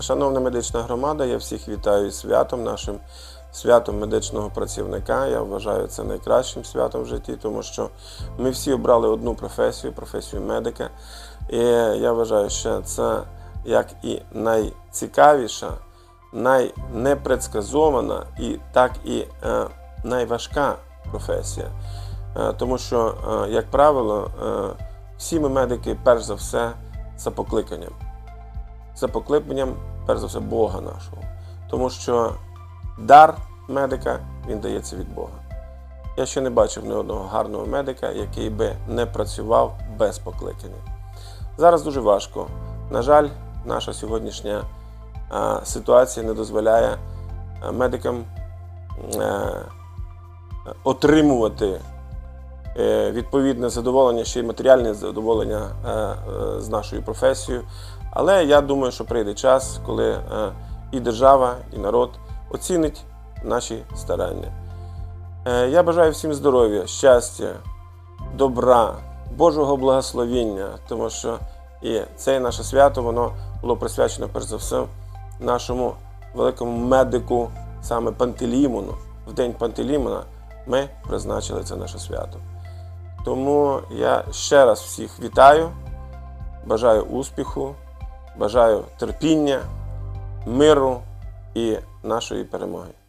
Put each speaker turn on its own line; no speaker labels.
Шановна медична громада, я всіх вітаю святом, нашим святом медичного працівника. Я вважаю це найкращим святом в житті, тому що ми всі обрали одну професію, професію медика. І я вважаю, що це як і найцікавіша, найнепредсказована і так і е, найважка професія. Е, тому що, е, як правило, всі ми медики, перш за все, за покликанням. За покликанням, перш за все, Бога нашого. Тому що дар медика він дається від Бога. Я ще не бачив ні одного гарного медика, який би не працював без покликання. Зараз дуже важко. На жаль, наша сьогоднішня ситуація не дозволяє медикам е, отримувати відповідне задоволення, ще й матеріальне задоволення е, е, з нашою професією. Але я думаю, що прийде час, коли е, і держава, і народ оцінить наші старання. Е, Я бажаю всім здоров'я, щастя, добра, Божого благословіння, тому що і це наше свято воно було присвячено перш за все нашому великому медику, саме Пантелеймону. В день Пантелеймона ми призначили це наше свято. Тому я ще раз всіх вітаю, бажаю успіху, бажаю терпіння, миру і нашої перемоги.